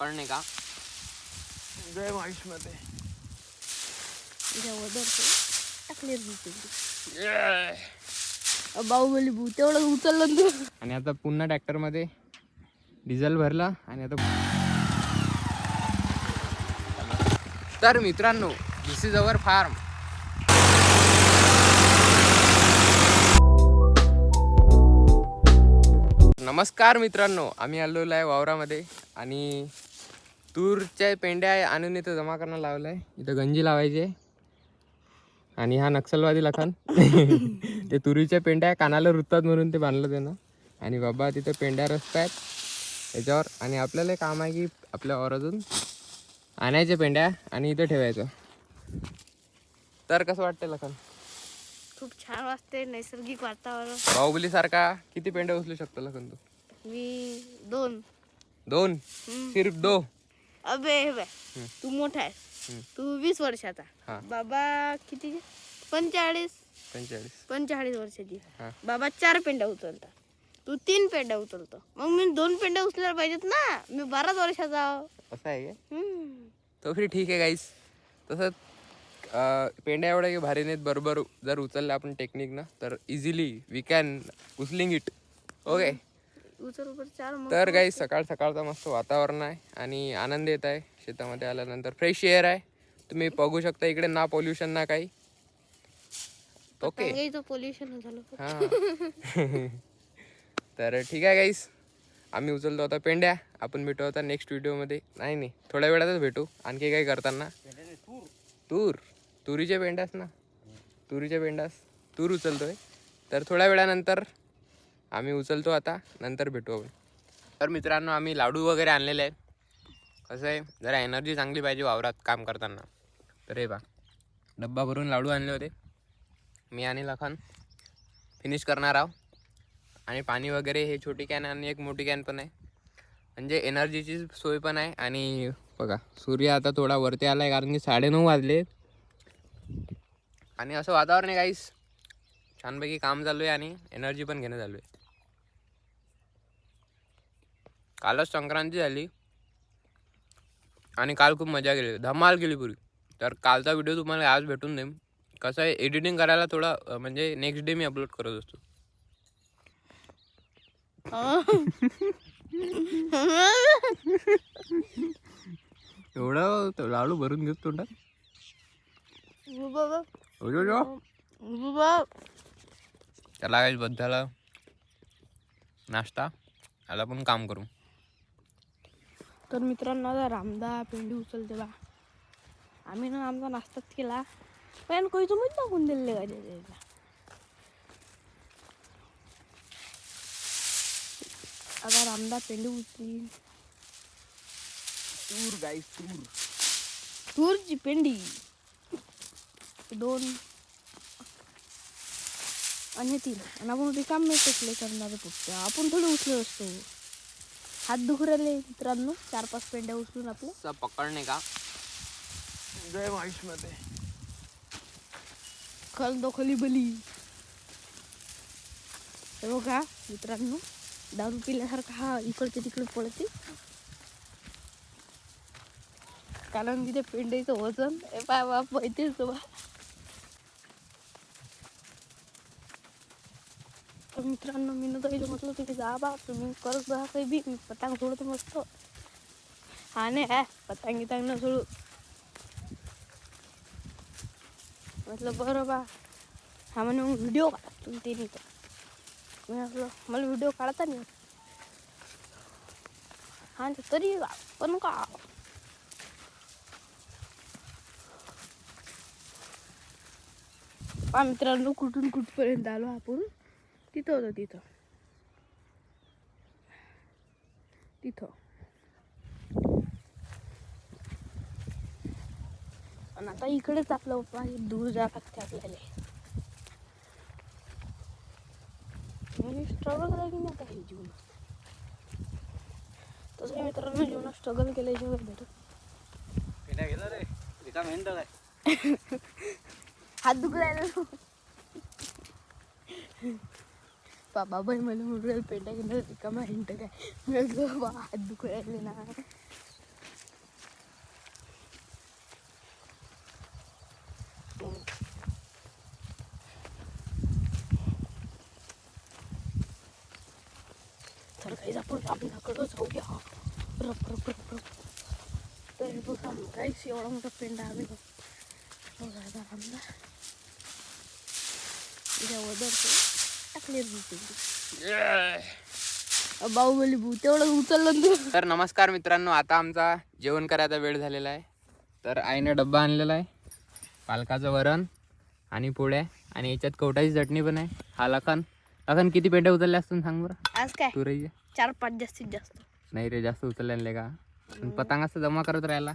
कळणे का? जय महेशमध्ये टाकले बाहुबली भू तेवढं उचललं तू. आणि आता पुन्हा ट्रॅक्टरमध्ये डिझेल भरला आणि आता तर मित्रांनो दिस इज अवर फार्म नमस्कार मित्रांनो आम्ही आलेलो आहे वावरामध्ये आणि तूरच्या पेंड्या आहे आणून इथं जमा करणं लावलं आहे इथं गंजी लावायची आहे. आणि हा नक्षलवादी लखन. ते तुरीच्या पेंड्या कानाला रुतात म्हणून ते बांधलं त्यानं. आणि बाबा तिथे पेंड्या रचतायत त्याच्यावर आणि आपल्याला काम आहे की आपल्या वावरातून आणायच्या पेंड्या आणि इथं ठेवायचं. तर कसं वाटतं लखन? खूप छान वाटते नैसर्गिक वातावरण. बाहुबली सारखा किती पेंड्या उचलू शकतो लखन तू? मी दोन. दोन. सिर्फ दो? अबे हे बाय तू मोठा आहे. तू वीस वर्षाचा. बाबा किती? पंचेचाळीस. पंचेचाळीस. पंचेचाळीस वर्षाची. बाबा चार पेंड्या उचलता. तू तीन पेंड्या उचलतो. मग मी दोन पेंड्या उचलायला पाहिजेत ना. मी बाराच वर्षाचा आहो. असं आहे. तो फिर ठीक आहे गाईस तसं पेंड्या एवढ्या की भारी नाहीत. बरोबर जर उचलल्या आपण टेक्निकनं तर इझिली वी कॅन उचलिंग इट ओके उचल उचल चार मग तर काही सकाळ सकाळचं मस्त वातावरण आहे आणि आनंद येत आहे. शेतामध्ये आल्यानंतर फ्रेश एअर आहे. तुम्ही बघू शकता इकडे ना पोल्युशन ना काही. ओके पोल्युशन झालं. हां. तर ठीक आहे गाईस आम्ही उचलतो आता पेंड्या. आपण भेटू आता नेक्स्ट व्हिडिओमध्ये नाही नाही. थोड्या वेळातच भेटू. आणखी काही करताना. तूर. तुरीच्या पेंड्यास ना. तुरीच्या पेंड्यास. तूर उचलतोय. तर थोड्या वेळानंतर आम्ही उचलतो आता नंतर भेटू आपण. तर मित्रांनो आम्ही लाडू वगैरे आणलेले आहेत. कसं आहे जरा एनर्जी चांगली पाहिजे वावरात काम करताना. तर हे बा डब्बा भरून लाडू आणले होते. मी आणि लखन फिनिश करणार आहोत. आणि पाणी वगैरे हे छोटी कॅन आणि एक मोठी कॅन पण आहे. म्हणजे एनर्जीची सोय पण आहे. आणि बघा सूर्य आता थोडा वरती आला आहे कारण की साडेनऊ वाजले. आणि असं वातावरण आहे काहीच छानपैकी काम चालू आहे आणि एनर्जी पण घेणं चालू आहे. कालच संक्रांती झाली. आणि काल खूप मजा केली. धमाल केली पुरी. तर कालचा व्हिडिओ तुम्हाला आज भेटून देईन. कसं आहे एडिटिंग करायला थोडा म्हणजे नेक्स्ट डे मी अपलोड करत असतो. एवढं तो लाडू भरून घेतो तोंडात? बाबा ओयो यो. बाबा त्याला काही बद्दला नाश्ता. याला पण काम करू. तर मित्रांनो आता रामदा पेंडी उचलते बा. आम्ही ना आमचा नाश्ताच केला. पण कोणी तुम्ही टाकून दिले का त्याच्या आता रामदा पेंडी उचली तूर गाईस तूर. तूरची पेंडी. दोन. आणि तीन. आणि आपण रिकाम टेकले करणारे फक्त. आपण थोडे उचलत असतो. हात दुखराले मित्रांनो. चार पाच पेंड्या उचलून आपले स पकडणे का? जय महेशमध्ये खल दो खली बली. हे बघा मित्रांनो दारू पिल्यासारखा हा इकडचे तिकडे पळते कारण तिथे पेंड्याचं वजन ए पाय बाप माहितीच बा मित्रांनो मी तर इथे म्हटलं तिथे जा बा तुम्ही करत जा काही बी मी पतंग सोडतो मस्त. हा नाही आहे पतंग गितांग न सोडू. म्हटलं बरं बा. हा म्हणे मग व्हिडिओ काढा तुम्ही ते नाही तर. मी म्हटलं मला व्हिडिओ काढता नाही येत. हा ते तरी का पण का? पा मित्रांनो कुठून कुठपर्यंत आलो आपण. तिथं होतं तिथं. तिथं. आणि आता इकडेच आपलं पप्पा दूर जा लागते आपल्याला. स्ट्रगल करायला की नाही आता हे जीवन? तसं मित्रांनो जीवनात स्ट्रगल केल्याशिवाय भेटत हात दुखरायला बाबा बाई मला म्हणून पेंट घेणार का माहिती काय? मिळत बा हात दुखू राहिले ना. तर काही आपण आपल्याकडं जाऊया. रप रप रप रप. तरी काहीच एवढा मोठा पेंट आम्ही बघा बाहुबली भूत तेवढं उचललं तू. तर नमस्कार मित्रांनो आता आमचा जेवण करायचा वेळ झालेला आहे. तर आईने डब्बा आणलेला आहे पालकाचं वरण आणि पोळ्या आणि याच्यात कवटाची चटणी पण आहे. हा लखन. लखन किती पेंड्या उचलल्या असतील सांग बरं? आज काय? तुरईच्या चार पाच जास्तीत जास्त. नाही रे जास्त उचलले का? पण पतंग असं जमा करत राहिला.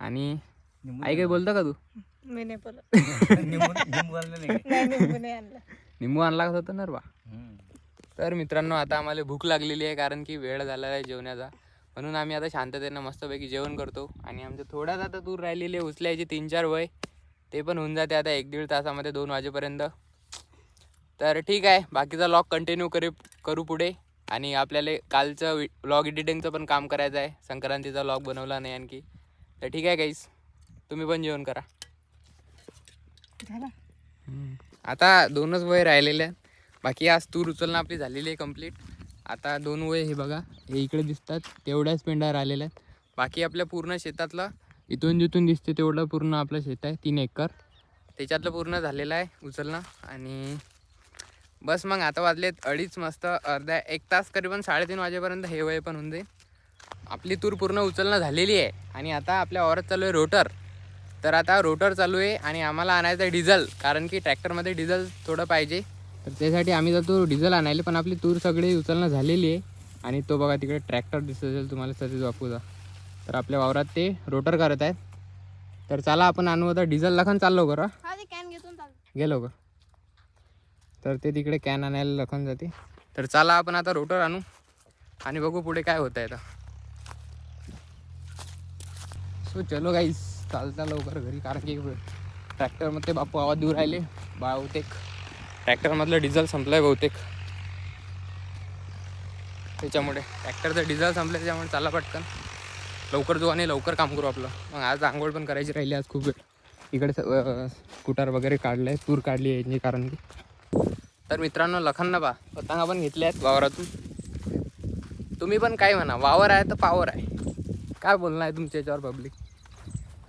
आणि आई काही बोलतं का तू? मी नाही निंबू नाही आणलं. निंबू आणला होता ना बा तर मित्रांनो आता आम्हाला भूक लागलेली आहे कारण की वेळ झालेला आहे जेवण्याचा. म्हणून आम्ही आता शांततेनं मस्तपैकी जेवण करतो. आणि आमच्या थोड्याच आता दूर राहिलेली आहे उचलायची तीन चार वय. ते पण होऊन जाते आता एक दीड तासामध्ये दोन वाजेपर्यंत. तर ठीक आहे बाकीचा लॉग कंटिन्यू करू करू पुढे. आणि आपल्याला कालचं व्लॉग एडिटिंगचं पण काम करायचं आहे. संक्रांतीचा लॉग बनवला नाही आणखी. तर ठीक आहे गाईस तुम्ही पण जेवण करा. हम्म. आता दोनच वय राहिलेले आहेत. बाकी आज तूर उचलणं आपली झालेली आहे कंप्लीट आता दोन वय हे बघा हे इकडे दिसतात तेवढ्याच पेंडा राहिलेल्या आहेत. बाकी आपल्या पूर्ण शेतातलं इथून जिथून दिसते तेवढं पूर्ण आपलं शेत आहे तीन एकर. त्याच्यातलं पूर्ण झालेलं आहे उचलणं आणि बस मग आता वाजलेत अडीच मस्त अर्ध्या एक तास करीबन साडेतीन वाजेपर्यंत हे वय पण होऊन जाईल. आपली तूर पूर्ण उचलणं झालेली आहे आणि आता आपल्या औरत चालू आहे रोटर. तर आता रोटर चालू आहे आणि आम्हाला आणायचं आहे डिझेल कारण की ट्रॅक्टरमध्ये डिझेल थोडं पाहिजे. तर त्यासाठी आम्ही जातो डिझेल आणायला पण आपली तूर सगळी उचलणं झालेली आहे. आणि तो बघा तिकडे ट्रॅक्टर दिसत असेल तुम्हाला सतीश बापूचा तर आपल्या वावरात ते रोटर करत आहेत. तर चला आपण आणू आता डिझेल. लखन चाललो करा हा. गेलो का तर ते तिकडे कॅन आणायला लखन जाते. तर चला आपण आता रोटर आणू. आणि बघू पुढे काय होत आहे आता. सो चलो गाईस चालता लवकर घरी कारण की ट्रॅक्टरमध्ये बापू आवाज दूर राहिले. बहुतेक. ट्रॅक्टरमधलं डिझेल संपलं आहे बहुतेक. त्याच्यामुळे. ट्रॅक्टरचं डिझेल संपलं त्याच्यामुळे चला पटकन. लवकर जाऊ आणि लवकर काम करू आपलं. मग आज आंघोळ पण करायची राहिली आज खूप वेळ. इकडे स- स्कूटर वगैरे काढलं आहे तूर काढली आहे कारण की. तर मित्रांनो लखांना बा पतंगा पण घेतल्या आहेत वावरातून. तुम्ही पण काय म्हणा वावर आहे तर पावर आहे. काय बोलणं आहे तुमच्या याच्यावर पब्लिक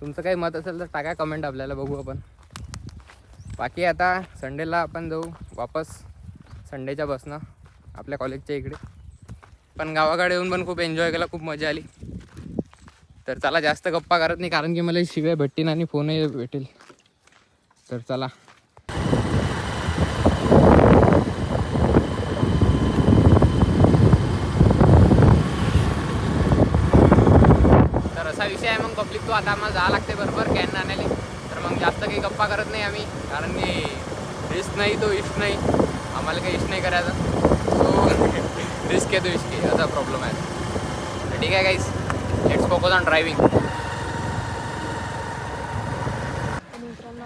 तुमचं काही मत असेल तर टाका कमेंट आपल्याला बघू आपण. बाकी आता संडेला आपण जाऊ वापस संडेच्या बसनं आपल्या कॉलेजच्या इकडे. पण गावाकडे येऊन पण खूप एन्जॉय केला खूप मजा आली. तर चला जास्त गप्पा करत नाही कारण की मला शिव्या भेटतील आणि फोनही भेटेल. तर चला तर असा विषय आहे आता आम्हाला जावं लागते बरोबर कॅन आणायला. तर मग जास्त काही गप्पा करत नाही आम्ही कारण की रिस्क नाही तो इश्क नाही. आम्हाला काही इश्क नाही करायचा. सो रिस्क आहे तो इश्क आहे असा प्रॉब्लेम आहे. तर ठीक आहे काहीच लेट्स फोकस ऑन ड्रायव्हिंग मित्रांनो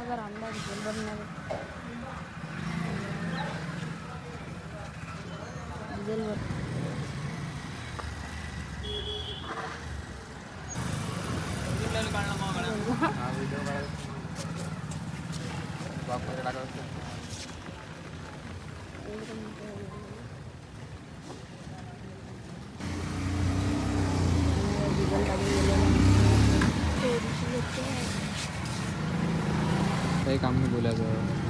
डिझेलवर डिझेल टाकून गेलेलं चोरीची लोकं आहे. काही काम नाही बोलायचं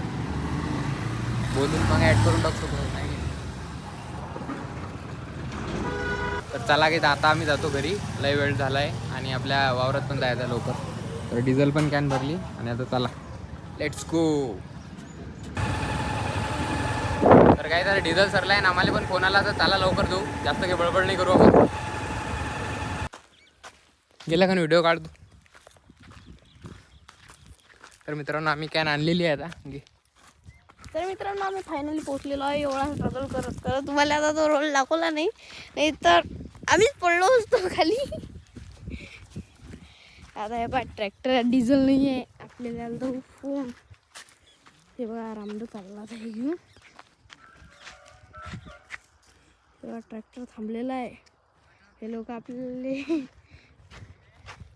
बोलून मग ॲड करून टाकतो नाही. तर चला की आता आम्ही जातो घरी. लय वेळ झाला आहे आणि आपल्या वावरात पण जायचं लवकर. तर डिझेल पण कॅन भरली आणि आता चला. लेट्स गो तर काय तर डिझेल सरला आहे आणि आम्हाला पण कोणाला तर चला लवकर देऊ. जास्त काही बडबड नाही करू आपण. गेला का व्हिडिओ काढतो. तर मित्रांनो आम्ही कॅन आणलेली आहे आता. घे. तर मित्रांनो आम्ही फायनली पोहोचलेलो आहे. एवढा स्ट्रगल करत करत. तुम्हाला आता तो रोल दाखवला नाही. नाही तर आम्हीच पडलो असतो खाली. आता हे बघा ट्रॅक्टर डिझेल नाही आहे आपल्याला तो फोन ते बघा आरामद चालला आहे घेऊन तेव्हा ट्रॅक्टर थांबलेला आहे. हे लोक आपले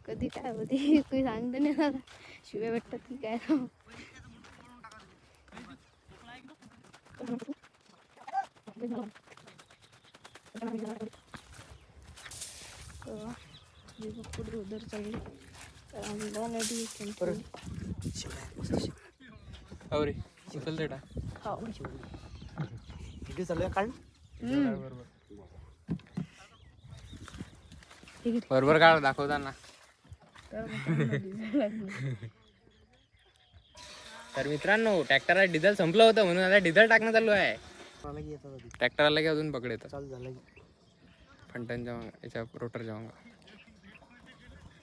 कधी काय होते काही सांगते नाही शिव्या भेटतात की काय? तेव्हा उधर अरे चिखल देटा. हो किती चालूया काढ बरोबर काढ दाखवताना. तर मित्रांनो, ट्रॅक्टरला डिझेल संपलं होतं म्हणून आता डिझेल टाकणं चालू आहे. ट्रॅक्टरला की अजून पकड येतं. चालू झालं की. फंटांच्या मागं याच्या रोटरच्या मागं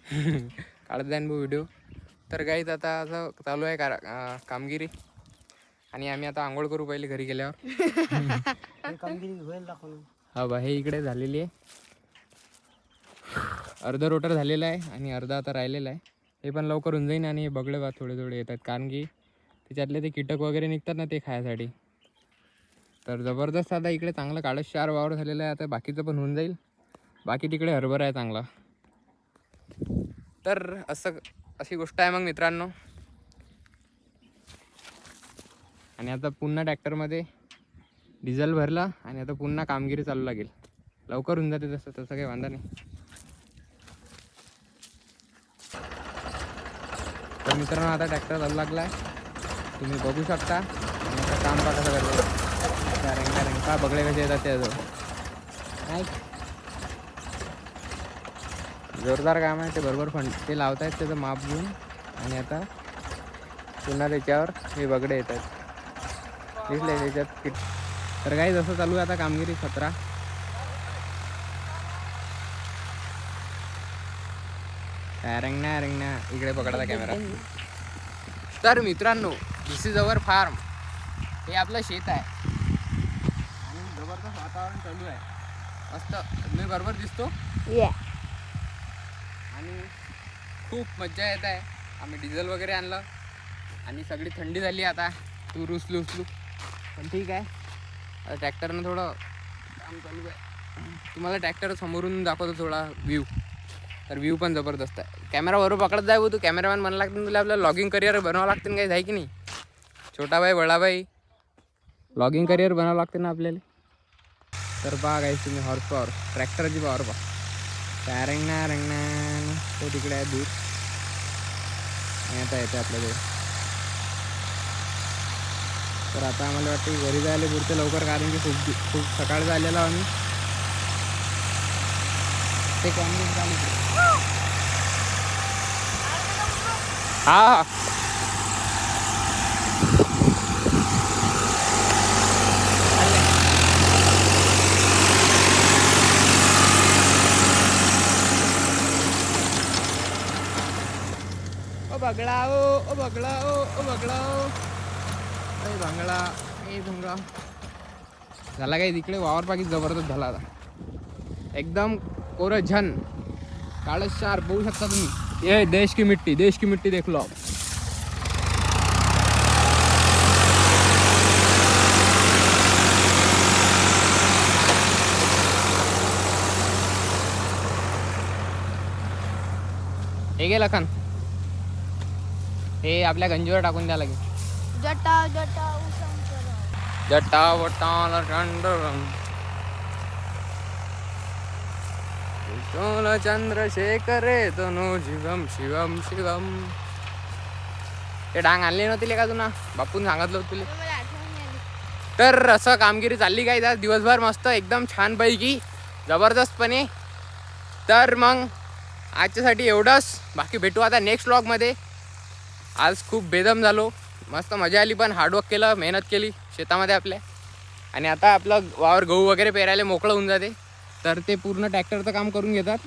काढत जाईन भाऊ व्हिडिओ तर काहीच आता असं चालू आहे कामगिरी. आणि आम्ही आता आंघोळ करू पहिले घरी गेल्यावर. हे कामगिरी होईल दाखवून हा बा हे इकडे झालेली आहे. अर्ध रोटर झालेलं आहे आणि अर्ध आता राहिलेलं आहे. हे पण लवकर होऊन जाईन आणि हे बगळे बा थोडे थोडे येतात. कारण की त्याच्यातले ते कीटक वगैरे निघतात ना ते खायसाठी. तर जबरदस्त आता इकडे चांगलं काळच चार वावर झालेलं आहे आता बाकीचं पण होऊन जाईल. बाकी तिकडे हरभरा आहे चांगला. तर असं अशी गोष्ट आहे मग मित्रांनो. आणि आता पुन्हा ट्रॅक्टरमध्ये डिझेल भरला आणि आता पुन्हा कामगिरी चालू लागेल. लवकर होऊन जाते तसं तसं काही वांधा नाही. तर मित्रांनो आता ट्रॅक्टर चालू लागला आहे तुम्ही बघू शकता. आणि आता काम पा कसं करतो रंगा रंगा बगळे कसे येतात त्याचं नाही जोरदार काम आहे ते बरोबर फंड ते लावतायत त्याचं माप घेऊन. आणि आता पुन्हा त्याच्यावर हे बगडे येत आहेत दिसले त्याच्यात किट. तर काही जसं चालू आहे आता कामगिरी सतरा रंगना रंगना इकडे पकडायचा कॅमेरा तर मित्रांनो दिस इज अवर फार्म हे आपलं शेत आहे. आणि जबरदस्त वातावरण चालू आहे. मस्त. मी बरोबर दिसतो. आणि खूप मज्जा येत आहे. आम्ही डिझेल वगैरे आणलं. आणि सगळी थंडी झाली आता. तू रुसलू उचलू पण ठीक आहे. आता ट्रॅक्टरनं थोडं काम चालू आहे. तुम्हाला ट्रॅक्टर समोरून दाखवतो थोडा व्ह्यू तर व्ह्यू पण जबरदस्त आहे. कॅमेरा बरोबर पकडत जाय तू कॅमेरामॅन म्हणायला लागते ना तुला आपलं लॉगिंग करिअर बनवावं लागते काही आहे की नाही? छोटा भाई बडा भाई. लॉगिंग करिअर बनावं लागते ना आपल्याला. तर पहा तुम्ही हॉर्स पॉवर ट्रॅक्टरची पॉवर पहा त्या रंगना रंगना तो तिकडे आहे दूर. आणि आता येते आपल्याकडे. तर आता आम्हाला वाटतं की घरी जायला पुरते लवकर कारण की खूप खूप सकाळ झालेला आम्ही. ते कॅमेरे झाले. हा ओ बगळा ओ ओ बगळा ओ ओ बगळा ओ ए ए भुंगा झाला काय तिकडे वावर पाकी जबरदस्त झाला आता. एकदम कोरं झन. काळं शार बघू शकता तुम्ही. ये देश की मिट्टी देश की मिट्टी देखलो. हे गे लखन. हे आपल्या गंजीवर टाकून द्या लागेल जटा जटा जटा वटाला चंद्रशेखरे तनो शिवम शिवम शिवम. ते डांग आणले नव्हते का तुला? बापून सांगितलं होतं तुला. मला आठवण नाही आली तर असं कामगिरी चालली काय आज दिवसभर मस्त एकदम छानपैकी जबरदस्तपणे. तर मग आजच्यासाठी एवढंच. बाकी भेटू आता नेक्स्ट व्लॉगमध्ये आज खूप बेदम झालो. मस्त मजा आली पण हार्डवर्क केलं मेहनत केली शेतामध्ये आपल्या. आणि आता आपलं वावर गहू वगैरे पेरायला मोकळं होऊन जाते. तर ते पूर्ण ट्रॅक्टरचं काम करून घेतात.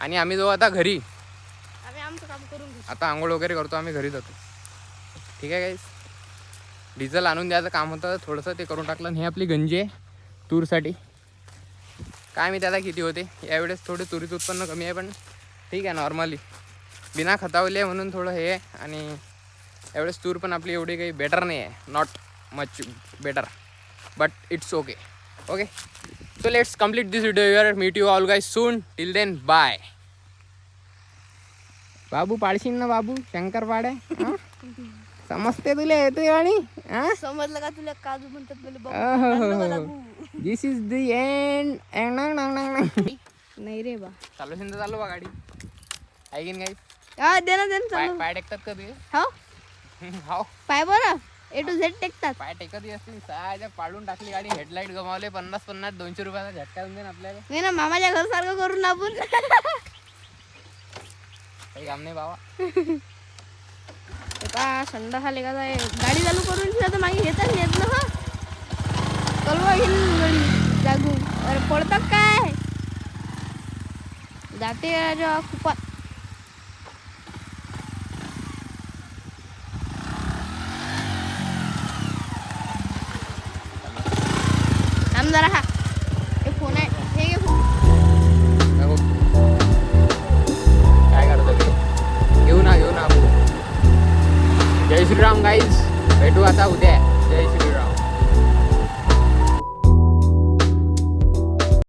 आणि आम्ही जो आता घरी. आम्ही आमचं काम करून घेऊ. आता आंघोळ वगैरे करतो आम्ही घरी जातो. ठीक आहे काहीच डिझेल आणून द्यायचं काम होतं थोडंसं ते करून टाकलं. आणि हे आपली गंजी आहे तूरसाठी. काय मी त्याला किती होते. यावेळेस थोडे तुरीचं उत्पन्न कमी आहे पण ठीक आहे नॉर्मली बिना खतावली म्हणून थोडं हे आणि यावेळेस तूर पण आपली एवढी काही बेटर नाही आहे. Not much better but it's okay okay so let's complete this video your meet you all guy soon till then bye बाबू पाळशील ना बाबू? शंकर पाडे? समजते तुला? येते आणि समजलं का तुला? काजू म्हणतात दिस इज द एंड नाही रे बा. चालू तर चालू बा गाडी. आहे की नाही हा दे ना दे ना पाय चालू. पाय टेकतात का ते हो. हो. पाय बरं. ए टू झेड टेकतात. पाय टेकत असतील सहाच्या पाडून टाकली गाडी हेडलाईट गमावले पन्नास पन्नास दोनशे रुपयाचा झटका देऊन आपल्याला. नाही ना मामाच्या घर सारखं करून आपण. काही काम नाही बाबा. का संडा झाले का काय? गाडी चालू करून ठेवलं तर मागे घेतात येत ना हा. कलवा घेईल गाडी जागून. अरे पडतात काय? जाते राजा खूप थांब जरा हा हे फोन आहे हे घे फोन। हो. काय करतो ते घेऊ ना घेऊ ना जय श्रीराम गाईज भेटू आता उद्या.